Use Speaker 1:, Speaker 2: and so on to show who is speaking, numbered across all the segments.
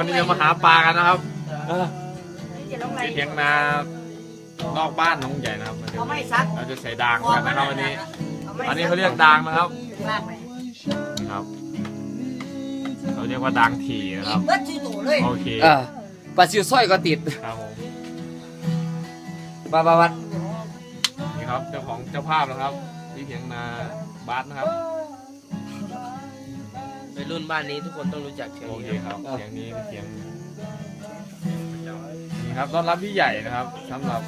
Speaker 1: วันนี้จะมาหาปลากันนะครับ
Speaker 2: จะลงไร
Speaker 1: ที่เถียงนานอกบ้านน้องใหญ่นะครับ
Speaker 2: เขาไม่ซัก
Speaker 1: เราจะใส่ดางกันนะครับวันนี้ อันนี้เขาเรียกดางนะครับ
Speaker 2: ลากไป
Speaker 1: นี่ครับเขาเรียกว่าดางถี่นะครับ
Speaker 2: เบิดชื่อตู่เลย
Speaker 1: โอเค
Speaker 3: เออปลาซิวสร้อยก็ติด
Speaker 1: ครับผม
Speaker 3: บาบาวัด
Speaker 1: นี่ครับเจ้าของเจ้าภาพนะครับที่เถียงนาบาสนะครับ
Speaker 3: ใน รุ่นบ้านนี้ทุกคนต้องรู้จักเชียง
Speaker 1: โอเค
Speaker 3: นี้
Speaker 1: ครับเสียงนี้เป็นเสียงนี่ครับต้อนรับพี่ใหญ่นะครับสำหรับ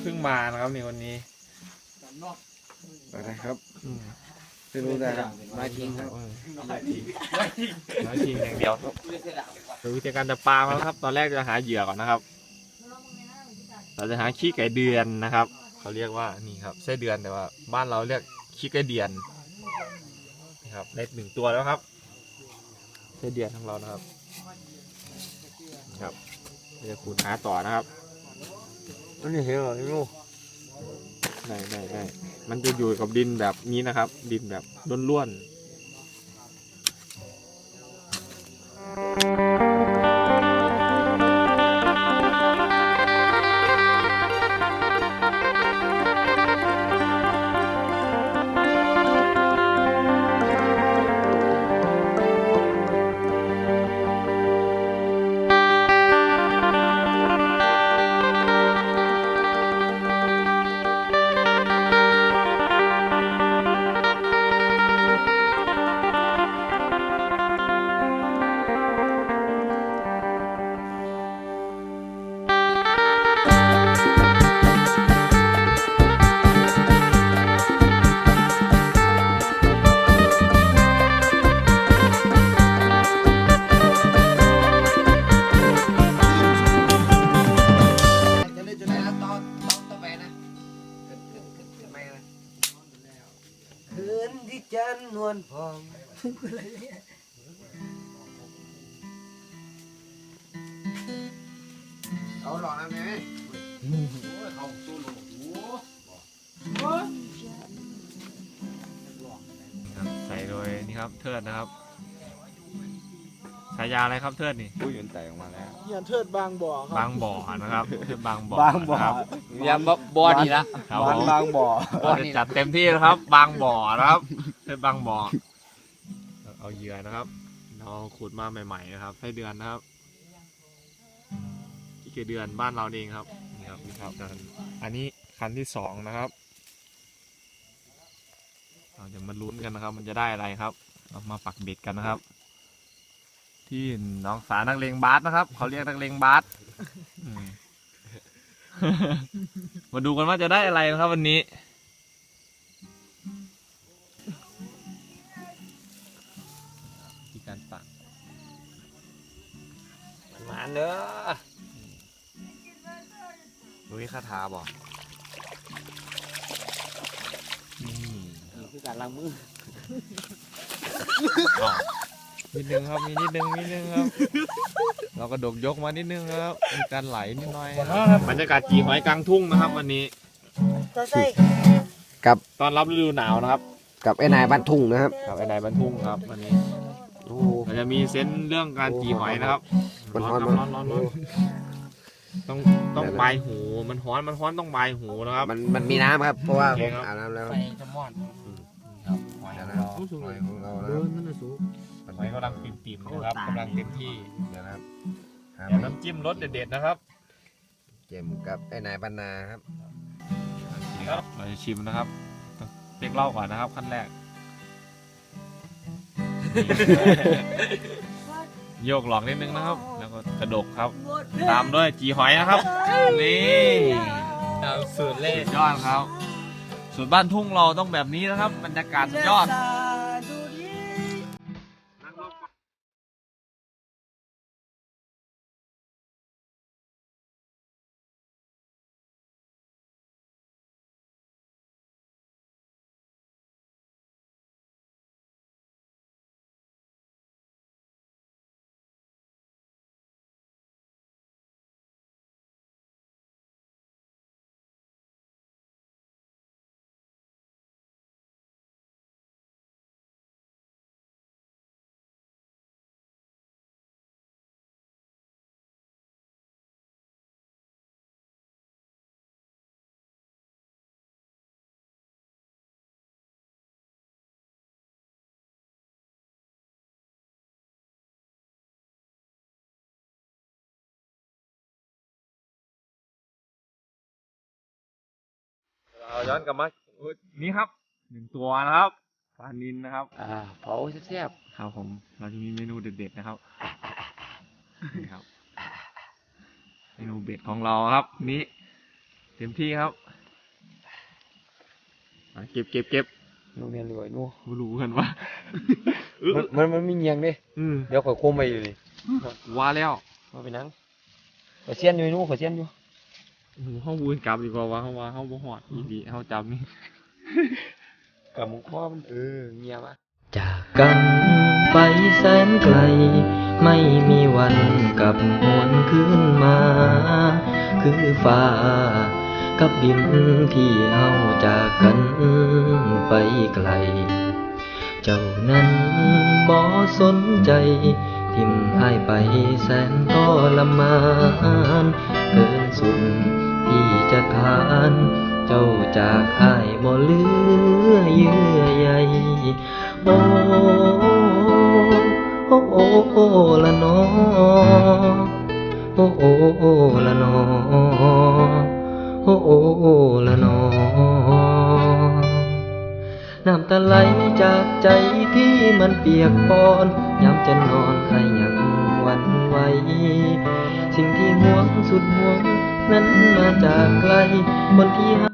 Speaker 1: เพิ่งมานะครับในวันนี้
Speaker 4: อะไรครับ
Speaker 1: อืม
Speaker 4: ไม่รู้นะครับไม่ทิ้งครับ
Speaker 1: เออน้อยทีอย่างเดียวครับดูวิธีการจับปลามาแล้วครับ ตอนแรกจะหาเหยื่อก่อนนะครับ เราจะหาขี้ไก่เดือนนะครับ เขาเรียกว่านี่ครับไส้เดือนแต่ว่า บ้านเราเรียกขี้ไก่เดือนนี่ครับได้หนึ่งตัวแล้วครับ ไส้เดือนของเรานะครับนี่ครับเราจะขุดหาต่อนะครับ
Speaker 4: อันนี้เห็นเหรอนี่ลูก
Speaker 1: ได้ได้ได้มันจะอยู่กับดินแบบนี้นะครับ ดินแบบล้วน
Speaker 4: จ นที่จันนวลพองเขาหลอกนะแม่
Speaker 1: ครับใส่โดยนี่ครับเทิดนะครับ ฉายาอะไรครับเทิดนี่
Speaker 4: ผู้หญิงแต่ออกมาแล้ว
Speaker 5: เฮียนเทิดบางบ่อครับ
Speaker 1: บางบ่อนะครับเทิดบางบ่อา
Speaker 4: งบ่อ
Speaker 1: นะครับ
Speaker 3: อย่ามาบอดีละ
Speaker 1: ครับ
Speaker 4: บา
Speaker 1: ผ
Speaker 4: ง
Speaker 1: ม
Speaker 4: บางบ่อ
Speaker 1: เราจะจัดเต็มที่นะครับ บางบ่อนะครับเทิดบางบ่อเอาเหยื่อนะครับ เราขุดมาใหม่ๆนะครับให้เดือนนะครับที่เกเดือนบ้านเราเองครับนี่ครับนี่ครับอันนี้คันที่สองนะครับ เราจะมาลุ้นกันนะครับ มันจะได้อะไรครับ เรามาปักเบ็ดกันนะครับ ที่หน้องสานักเลงบาสนะครับ เขาเรียกนักเลงบาสอืม มาดูกันว่าจะได้อะไรนะครับวันนี้ ที่การปัก
Speaker 3: มาเด้อ
Speaker 4: รู้คาถาบอก
Speaker 1: นี่
Speaker 3: นี่คือการล้างมือ
Speaker 1: อ๋อ นิดนึงครับ มีนิดนึงนิดนึงครับ เรากระดกยกมานิดนึงครับ มีการไหลนิดหน่อยบรรยากาศจีหอยกลางทุ่งนะครับ วันนี้
Speaker 2: ตัวใส่
Speaker 1: ตอนรับฤดูหนาวนะครับ
Speaker 4: กับไอ้นายบ้านทุ่งนะครับ
Speaker 1: กับไอ้นายบรรทุ่งครับวันนี้
Speaker 4: โอ้โห
Speaker 1: เราจะมีเซนส์เรื่องการจีหอยนะครับ
Speaker 4: มันฮ้อน
Speaker 1: ร้
Speaker 4: มั
Speaker 1: อนนร้อนร้อนต้องต้องปลายหูมันฮ้อนมันฮ้อนต้องปลายหูนะครับ
Speaker 4: มันมันมีน้ำครับ เพราะว่า
Speaker 1: โอเคครับ
Speaker 4: อาบน้ำแล้ว
Speaker 3: ไฟจะมอด
Speaker 1: ครับหอย
Speaker 4: เดี๋ยว
Speaker 1: ข
Speaker 4: นะ
Speaker 1: องเรา
Speaker 4: หอยของเรานะ
Speaker 5: เดินนั่นน่ะสูง
Speaker 1: หอยกำลังปิ่มๆนะครับกำลังเต็มที่
Speaker 4: เดี๋ยวนะครับหา
Speaker 1: เดี๋ยวน้ำจิ้มรสเด็ดๆนะครับ
Speaker 4: เจมกับไอ้นายบรรณาครับ
Speaker 1: ครับเราจะชิมนะครับเรียกเหล่าก่อนนะครับขั้นแรก โยกหลอกนิดนึงนะครับ แล้วก็กระดกครับ ตามด้วยจีหอยนะครับนี่
Speaker 3: สูตรเล่
Speaker 1: สุดยอดครับส่วนบ้านทุ่งเราต้องแบบนี้นะครับ บรรยากาศสุดยอด
Speaker 2: ดู
Speaker 1: เราย้อนกลับมาอุ๊ยนี่ครับหนึ่งตัวนะครับปลานินนะครับ
Speaker 3: อ่าเผาแซ่บ
Speaker 1: ครับผม เราจะมีเมนูเด็ดๆนะครับนี่ครับเมนูเบ็ดของเราครับ นี่เต็มที่ครับอะเก็บเก็บเก็บ
Speaker 3: ๆนูเมียนรวยนู
Speaker 1: ไม่รู้กันว่า
Speaker 3: มันมันมันมีเงียงเด้
Speaker 1: อืม
Speaker 3: เดี๋ยวข่อยโคมไปอยู่นี่
Speaker 1: ว่าแล้ว
Speaker 3: มาไปนั่งข่อยเสียนอยู่นูข่อยเสียนอยู่
Speaker 1: โอ้โหห้องวูนกลับดีกว่าว่าเขาว่าเขาบ่หอดอีดีเขาจำนี่
Speaker 3: กับมุกข้อมันเออเงียบอะ
Speaker 6: จากกันไปแสนไกล ไม่มีวันกลับหวนคืนมา คือฟ้า กับดินที่เฮาจากกันไปไกล เจ้านั้นบ่สนใจ ทิมให้ไปแสนก็ละมานเกินสุด ที่จะทาน เจ้าจากอายบ่เลือเยื่อใยโอ้โอ้โอ้โอ้ละนอโอ้โอ้โอ้ละนอโอ้โอ้โอ้ละนอน้ำตาไหลจากใจที่มันเปียกปอนยามจะนอนให้ยังวันไหวสิ่งที่ห่วงสุดห่วง นั้นมาจากไกลคนที่ห